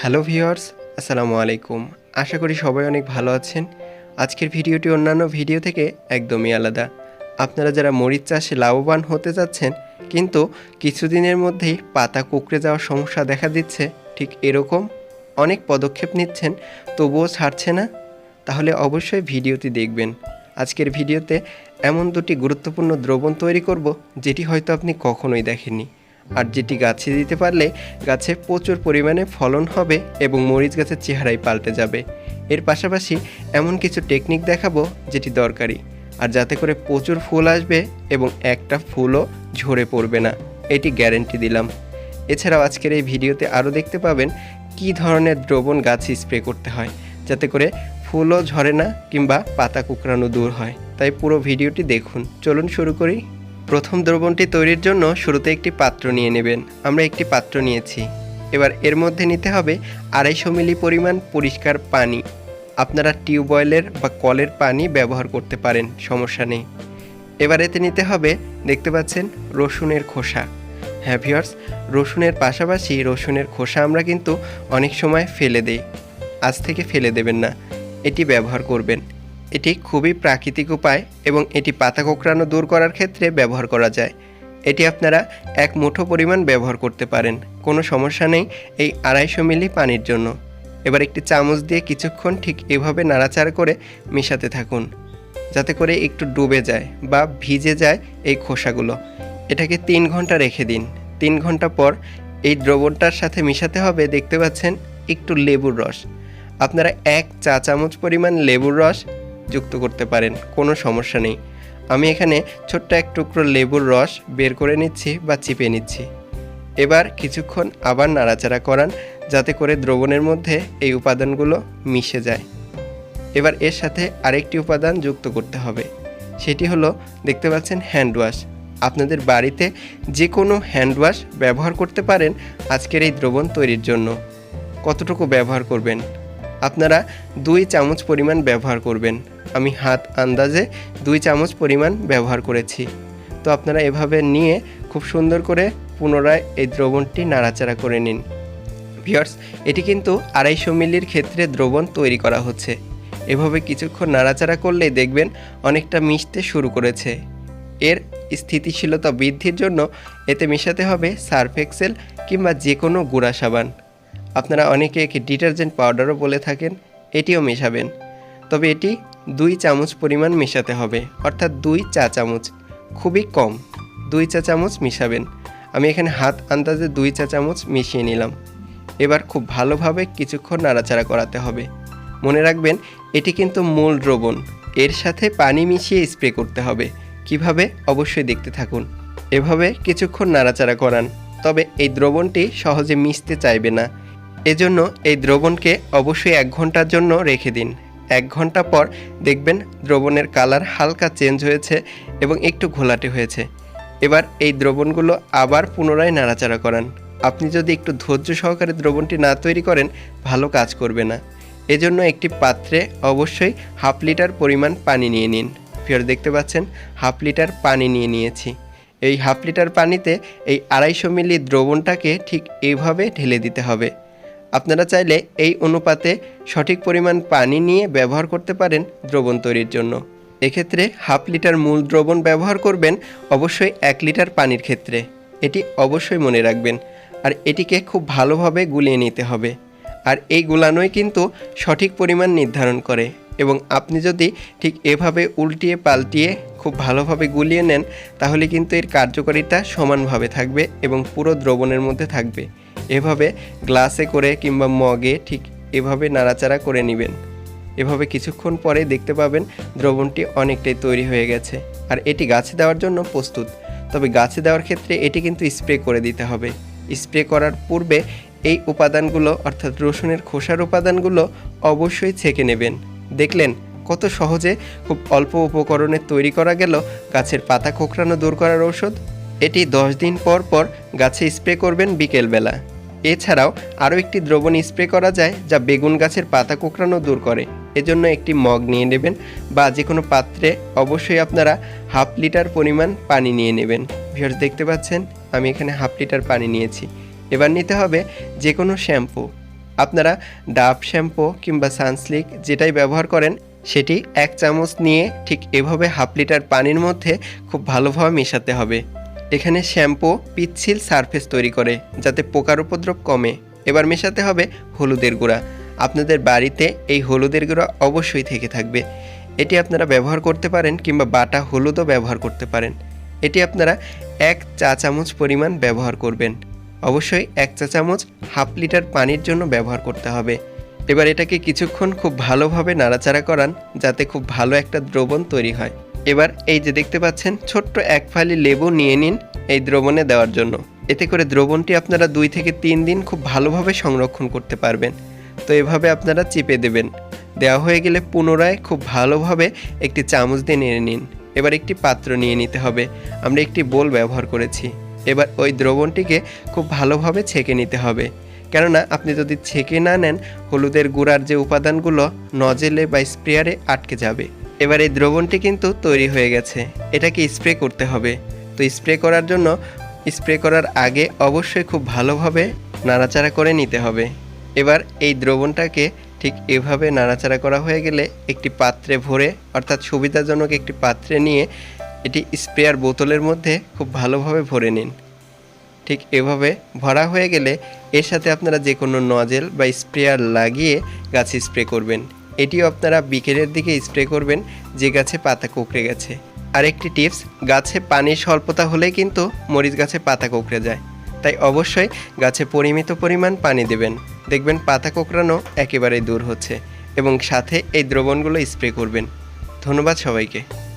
Hello viewers, আসসালামু আলাইকুম। আশা করি সবাই অনেক ভালো আছেন। আজকের ভিডিওটি অন্যান্য ভিডিও থেকে একদমই আলাদা। আপনারা যারা মরিচ চাষে লাভবান হতে যাচ্ছেন কিন্তু কিছুদিনের মধ্যেই পাতা কুকড়ে যাওয়ার সমস্যা দেখা দিচ্ছে, ঠিক এরকম অনেক পদক্ষেপ নিচ্ছেন, তবুও ছাড়ছে না? তাহলে অবশ্যই ভিডিওটি দেখবেন। আজকের ভিডিওতে এমন দুটি গুরুত্বপূর্ণ দ্রবণ তৈরি করব, যেটি হয়তো আপনি কখনোই দেখেননি। আর যেটি গাছে দিতে পারলে গাছে প্রচুর পরিমাণে ফলন হবে এবং মরিচ গাছের চেহারাই পাল্টে যাবে। এর পাশাপাশি এমন কিছু টেকনিক দেখাবো যেটি দরকারি, আর যাতে করে প্রচুর ফুল আসবে এবং একটা ফুলও ঝরে পড়বে না। এটি গ্যারেন্টি দিলাম। এছাড়াও আজকের এই ভিডিওতে আরও দেখতে পাবেন কী ধরনের দ্রবণ গাছে স্প্রে করতে হয়, যাতে করে ফুলও ঝরে না কিংবা পাতা কুকরানো দূর হয়। তাই পুরো ভিডিওটি দেখুন। চলুন শুরু করি। প্রথম দ্রবণটি তৈরির জন্য শুরুতে একটি পাত্র নিয়ে নেবেন। আমরা একটি পাত্র নিয়েছি। এবার এর মধ্যে নিতে হবে আড়াইশো মিলি পরিমাণ পরিষ্কার পানি। আপনারা টিউবওয়েলের বা কলের পানি ব্যবহার করতে পারেন, সমস্যা নেই। এবার এতে নিতে হবে, দেখতে পাচ্ছেন, রসুনের খোসা। হ্যাঁ ভিওর্স রসুনের পাশাপাশি রসুনের খোসা আমরা কিন্তু অনেক সময় ফেলে দেই। আজ থেকে ফেলে দেবেন না। এটি ব্যবহার করবেন। এটি খুবই প্রাকৃতিক উপায় এবং এটি পাতা কোঁকড়ানো দূর করার ক্ষেত্রে ব্যবহার করা যায়। এটি আপনারা এক মুঠো পরিমাণ ব্যবহার করতে পারেন। কোনো সমস্যা নেই এই আড়াইশো মিলি পানির জন্য। এবার একটি চামচ দিয়ে কিছুক্ষণ ঠিক এভাবে নাড়াচাড়া করে মেশাতে থাকুন, যাতে করে একটু ডুবে যায় বা ভিজে যায় এই খোসাগুলো। এটাকে তিন ঘণ্টা রেখে দিন। তিন ঘণ্টা পর এই দ্রবণটার সাথে মিশাতে হবে দেখতে পাচ্ছেন একটু লেবুর রস। আপনারা এক চা চামচ পরিমাণ লেবুর রস যুক্ত করতে পারেন, কোনো সমস্যা নেই। আমি এখানে ছোট্ট এক টুকরো লেবুর রস বের করে নিচ্ছি বা চিপে নিচ্ছি। এবার কিছুক্ষণ আবার নাড়াচাড়া করান, যাতে করে দ্রবণের মধ্যে এই উপাদানগুলো মিশে যায়। এবার এর সাথে আরেকটি উপাদান যুক্ত করতে হবে। সেটি হলো, দেখতে পাচ্ছেন হ্যান্ড ওয়াশ। আপনাদের বাড়িতে যে কোনো হ্যান্ড ওয়াশ ব্যবহার করতে পারেন আজকের এই দ্রবণ তৈরির জন্য। কতটুকু ব্যবহার করবেন? আপনারা দুই চামচ পরিমাণ ব্যবহার করবেন। আমি হাত আন্দাজে দুই চামচ পরিমাণ ব্যবহার করেছি। তো আপনারা এভাবে নিয়ে খুব সুন্দর করে পুনরায় এই দ্রবণটি নাড়াচাড়া করে নিন। ভিওর্স এটি কিন্তু আড়াইশো মিলির ক্ষেত্রে দ্রবণ তৈরি করা হচ্ছে। এভাবে কিছুক্ষণ নাড়াচাড়া করলেই দেখবেন অনেকটা মিশতে শুরু করেছে। এর স্থিতিশীলতা বৃদ্ধির জন্য এতে মেশাতে হবে সার্ফ এক্সেল কিংবা যে কোনো গুঁড়া সাবান। আপনারা অনেকে একে ডিটারজেন্ট পাউডারও বলে থাকেন, এটিও মেশাবেন। তবে এটি দুই চামচ পরিমাণ মেশাতে হবে, অর্থাৎ দুই চা চামচ। খুবই কম, দুই চা চামচ মিশাবেন। আমি এখানে হাত আন্দাজে দুই চা চামচ মিশিয়ে নিলাম। এবার খুব ভালোভাবে কিছুক্ষণ নাড়াচাড়া করাতে হবে। মনে রাখবেন, এটি কিন্তু মূল দ্রবণ। এর সাথে পানি মিশিয়ে স্প্রে করতে হবে। কীভাবে? অবশ্যই দেখতে থাকুন। এভাবে কিছুক্ষণ নাড়াচাড়া করান। তবে এই দ্রবণটি সহজে মিশতে চাইবে না। এজন্য এই দ্রবণকে অবশ্যই এক ঘণ্টার জন্য রেখে দিন। এক ঘণ্টা পর দেখবেন দ্রবণের কালার হালকা চেঞ্জ হয়েছে এবং একটু ঘোলাটে হয়েছে। এবার এই দ্রবণগুলো আবার পুনরায় নাড়াচাড়া করান। আপনি যদি একটু ধৈর্য সহকারে দ্রবণটি না তৈরি করেন, ভালো কাজ করবে না। এজন্য একটি পাত্রে অবশ্যই হাফ লিটার পরিমাণ পানি নিয়ে নিন। ফের দেখতে পাচ্ছেন, হাফ লিটার পানি নিয়ে নিয়েছি। এই হাফ লিটার পানিতে এই আড়াইশো মিলি দ্রবণটাকে ঠিক এইভাবে ঢেলে দিতে হবে। আপনারা চাইলে এই অনুপাতে সঠিক পরিমাণ পানি নিয়ে ব্যবহার করতে পারেন দ্রবণ তৈরির জন্য। এক্ষেত্রে হাফ লিটার মূল দ্রবণ ব্যবহার করবেন অবশ্যই এক লিটার পানির ক্ষেত্রে। এটি অবশ্যই মনে রাখবেন। আর এটিকে খুব ভালোভাবে গুলিয়ে নিতে হবে। আর এই গুলানোই কিন্তু সঠিক পরিমাণ নির্ধারণ করে। এবং আপনি যদি ঠিক এভাবে উল্টিয়ে পাল্টিয়ে খুব ভালোভাবে গুলিয়ে নেন, তাহলে কিন্তু এর কার্যকারিতা সমানভাবে থাকবে এবং পুরো দ্রবণের মধ্যে থাকবে। এভাবে গ্লাসে করে কিংবা মগে ঠিক এভাবে নাড়াচাড়া করে নেবেন। এভাবে কিছুক্ষণ পরে দেখতে পাবেন দ্রবণটি অনেকটাই তৈরি হয়ে গেছে। আর এটি গাছে দেওয়ার জন্য প্রস্তুত। তবে গাছে দেওয়ার ক্ষেত্রে এটি কিন্তু স্প্রে করে দিতে হবে। স্প্রে করার পূর্বে এই উপাদানগুলো, অর্থাৎ রসুনের খোসার উপাদানগুলো, অবশ্যই ছেঁকে নেবেন। দেখলেন কত সহজে খুব অল্প উপকরণে তৈরি করা গেল গাছের পাতা কোঁকড়ানো দূর করার ঔষধ। এটি দশ দিন পর পর গাছে স্প্রে করবেন বিকেলবেলা। এছাড়াও আরও একটি দ্রবণ স্প্রে করা যায় যা বেগুন গাছের পাতা কোঁকড়ানো দূর করে। এজন্য একটি মগ নিয়ে নেবেন বা যে কোনো পাত্রে অবশ্যই আপনারা হাফ লিটার পরিমাণ পানি নিয়ে নেবেন। ভিউয়ার্স, দেখতে পাচ্ছেন? আমি এখানে হাফ লিটার পানি নিয়েছি। এবার নিতে হবে যে কোনো শ্যাম্পু। আপনারা ডাব শ্যাম্পু কিংবা সানস্লিক যেটাই ব্যবহার করেন, সেটি এক চামচ নিয়ে ঠিক এভাবে হাফ লিটার পানির মধ্যে খুব ভালোভাবে মেশাতে হবে। এখানে শ্যাম্পু, পিচ্ছিল সারফেস তৈরি করে, যাতে পোকার উপদ্রব কমে। এবার মেশাতে হবে হলুদের গুঁড়া। আপনাদের বাড়িতে এই হলুদের গুঁড়া অবশ্যই থেকে থাকবে। এটি আপনারা ব্যবহার করতে পারেন কিংবা বাটা হলুদও ব্যবহার করতে পারেন। এটি আপনারা এক চা চামচ পরিমাণ ব্যবহার করবেন। অবশ্যই এক চা চামচ হাফ লিটার পানির জন্য ব্যবহার করতে হবে। এবার এটাকে কিছুক্ষণ খুব ভালোভাবে নাড়াচাড়া করান, যাতে খুব ভালো একটা দ্রবণ তৈরি হয়। এবার এই যে দেখতে পাচ্ছেন, ছোট্ট এক ফালি লেবু নিয়ে নিন এই দ্রবণে দেওয়ার জন্য। এতে করে দ্রবণটি আপনারা দুই থেকে তিন দিন খুব ভালোভাবে সংরক্ষণ করতে পারবেন। তো এভাবে আপনারা চিপে দেবেন। দেওয়া হয়ে গেলে পুনরায় খুব ভালোভাবে একটি চামচ দিয়ে নিয়ে নিন। এবার একটি পাত্র নিয়ে নিতে হবে। আমরা একটি বোল ব্যবহার করেছি। এবার ওই দ্রবণটিকে খুব ভালোভাবে ছেঁকে নিতে হবে। কেননা আপনি যদি ছেঁকে না নেন, হলুদের গুঁড়ার যে উপাদানগুলো নজেলে বা স্প্রেয়ারে আটকে যাবে। এবার এই দ্রবণটি কিন্তু তৈরি হয়ে গেছে। এটাকে স্প্রে করতে হবে। তো স্প্রে করার জন্য স্প্রে করার আগে অবশ্যই খুব ভালোভাবে নাড়াচাড়া করে নিতে হবে। এবার এই দ্রবণটাকে ঠিক এভাবে নাড়াচাড়া করা হয়ে গেলে একটি পাত্রে ভরে, অর্থাৎ সুবিধাজনক একটি পাত্রে নিয়ে এটি স্প্রেয়ার বোতলের মধ্যে খুব ভালোভাবে ভরে নিন। ঠিক এভাবে ভরা হয়ে গেলে এর সাথে আপনারা যে কোনো নজেল বা স্প্রেয়ার লাগিয়ে গাছে স্প্রে করবেন। এটিও আপনারা বিকেলের দিকে স্প্রে করবেন, যে গাছে পাতা কোঁকড়ে গেছে। আরেকটি টিপস, গাছে পানির স্বল্পতা হলেই কিন্তু মরিচ গাছে পাতা কোঁকড়ে যায়। তাই অবশ্যই গাছে পরিমিত পরিমাণ পানি দেবেন। দেখবেন পাতা কোঁকড়ানো একেবারেই দূর হচ্ছে এবং সাথে এই দ্রবণগুলো স্প্রে করবেন। ধন্যবাদ সবাইকে।